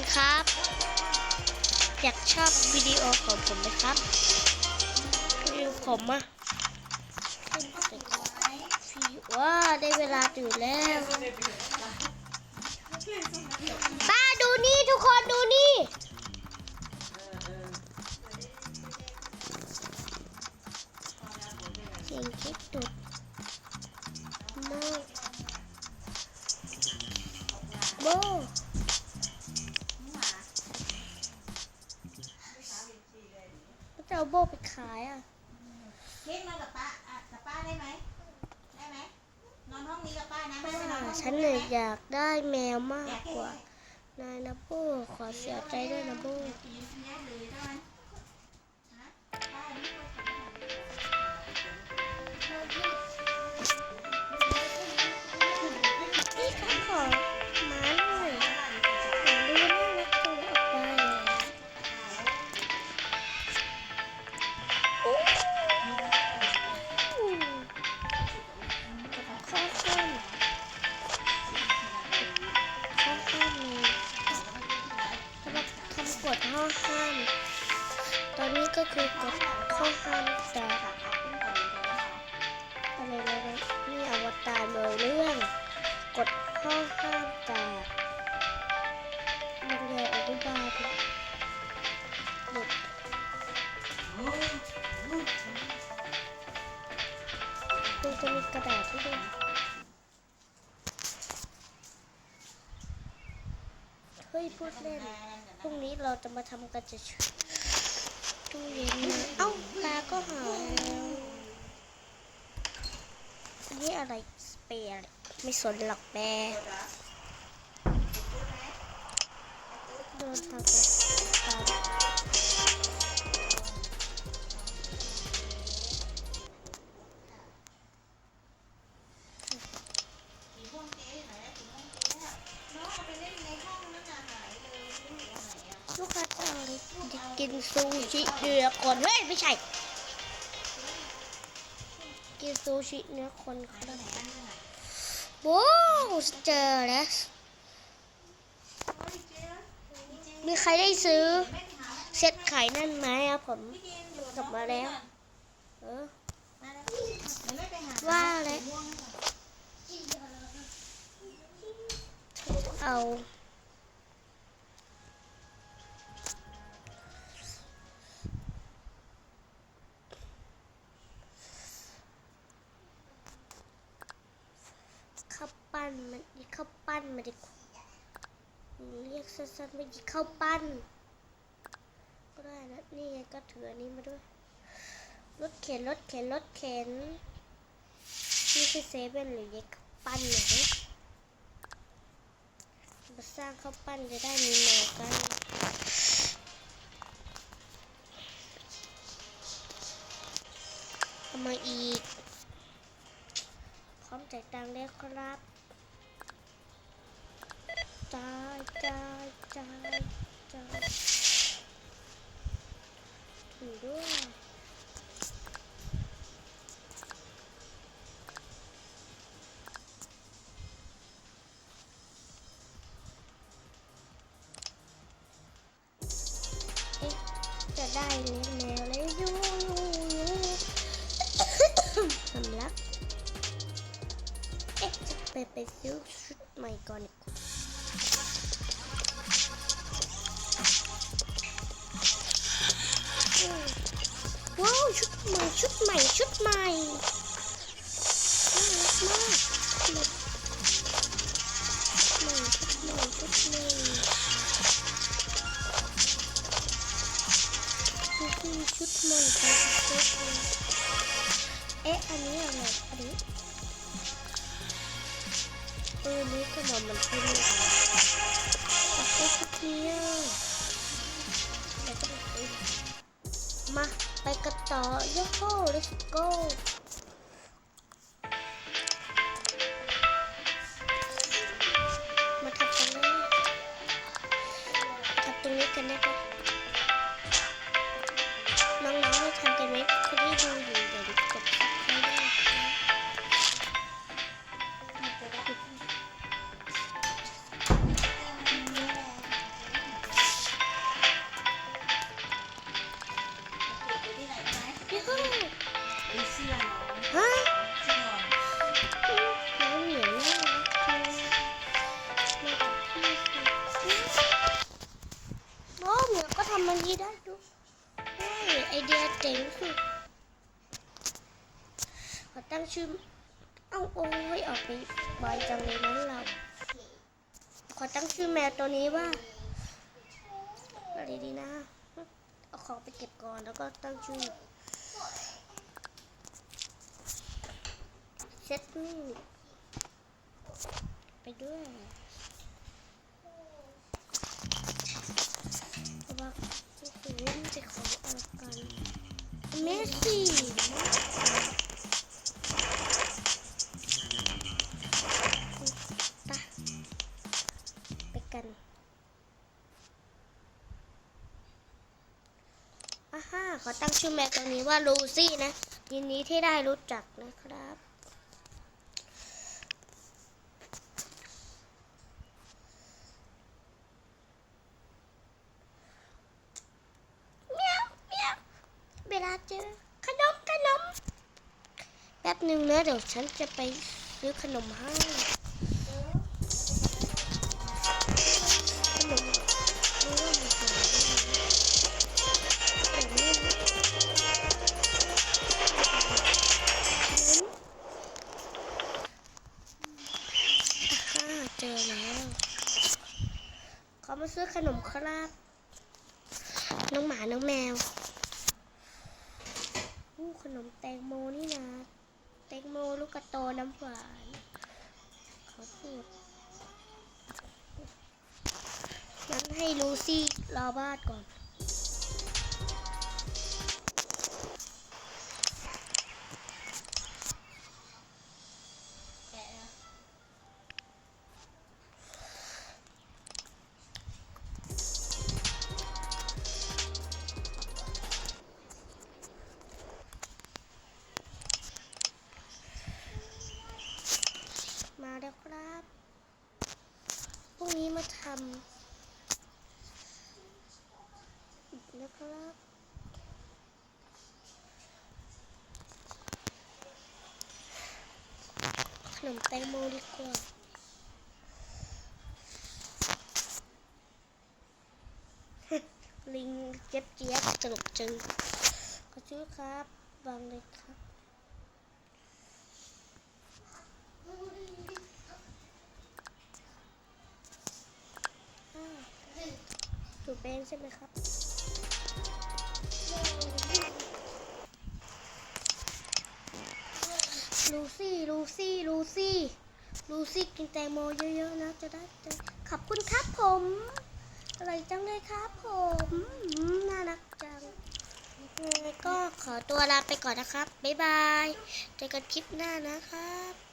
นครับ อยากชอบวิดีโอของผมไหมครับวิดีโอผมอะพี่ว้าได้เวลาตื่นแล้วป้าดูนี่ทุกคนดู จะเอาโบไปขายอะ เค้กนอนกับป้าอะกับป้าได้ไหมได้ไหมนอนห้องนี้กับป้านะไม่ไปนอนห้องฉันนู้นเลได้ยไหมอยากได้แมวมากอยากกว่านายนะโบขอเสียใจด้วยนะโบ ก็คือกดข้อห้ามจากอะไรนะนี่อวตารโดยเรื่องกดข้อห้ามจากโรงเรียนอนุบาลหยุดมันจะมีกระดาษที่ด้วยเฮ้ยพูดเล่น พรุ่งนี้เราจะมาทำกันจะ ตู้เย็นนะเอ้าปลาก็หายแล้วนี่อะไรสเปรย์ไม่สนหลักแม่โดนทำไป ซูชิเนื้อคนเฮ้ยไม่ใช่ กินซูชิเนื้อคนครับโว้เจอแล้วมีใครได้ซื้อ เซ็ตไข่นั่นไหมอะผมกลับมาแล้ว เออว่าแล้วเอา นมันนี่ข้าวปั้นมาดิเรียกสั้นๆว่าอีข้าวปั้น ก็ได้นะนี่ไงก็ถืออันนี้มาด้วยรถเข็นรถเข็นรถเข็นนี่คือเซเว่นหรือย็กข้าวปั้นเหรอมาสร้างข้าวปั้นจะได้มีแมวกันเอามาอีกพร้อมจ่ายตังค์แล้ครับ จ่าจ่าจ่าจ่าถือด้วยจะได้เลี้ยงแมวเลยยูยูยูสำลัก เอ๊ะจะไปไปซื้อชุดใหม่ก่อนดีกว่า ชุดใหม่ชุดใหม่ชุดใหม่น่ารักมากชุดใหม่ชุดใหม่ชุดใหม่ชุดใหม่ชุดใหม่เอ๊ะอันนี้อะไรอันนี้เออนี่ขนมมันกินเลยแต่ก็คุกกี้อะแล้วมา ไปกันต่อโยโก้ let's go มาทำกันเลยทำตรงนี้กันนะคะน้องๆไม่ทำกันไหมคนที่ดู มันนี้ได้ดูไอเดียเจ๋งสุดขอตั้งชื่อ เอาโอ้ยออกไปบ่อยจังเลยน้องเรา ขอตั้งชื่อแมวตัวนี้ว่าอะไรดีนะ เอาของไปเก็บก่อนแล้วก็ตั้งชื่อเซตนี่ไปด้วย เพราะว่าโอ้โหมันจะของอะไรกันเมสซี่ไปกันอ่าฮ่าขอตั้งชื่อแมวตัวนี้ว่าลูซี่นะ ยินดีที่ได้รู้จักนะครับ เมียวเมียวเวลาเจอ ขนมขนมแป๊บหนึ่งนะเดี๋ยวฉันจะไปซื้อขนมให้ขนมรู้ว่ามันหาได้ไหมแต่นี่อ่าฮ่าเจอแล้วเขามาซื้อขนมครับ น้องหมา น้องแมว อู้ขนมแตงโมนี่นะ แตงโมลูกกระโตน้ำหวานเขาพูดงั้นให้ลูซี่รอบ้านก่อน แล้วครับพรุ่งนี้มาทำอีกนะครับขนมแตงโมดีกว่าลิงเจ็บเจี๊ยบตลกจึงขอชื่อครับวางเลยครับ อ่า เป็นใช่ไหมครับลูซี่ ลูซี่ ลูซี่ ลูซี่กินแตงโมเยอะๆนะจะได้จะขอบคุณครับผมอร่อยจังเลยครับผมน่ารักจังยังไงก็ขอตัวลาไปก่อนนะครับ บ๊ายบาย เจอกันคลิปหน้านะครับ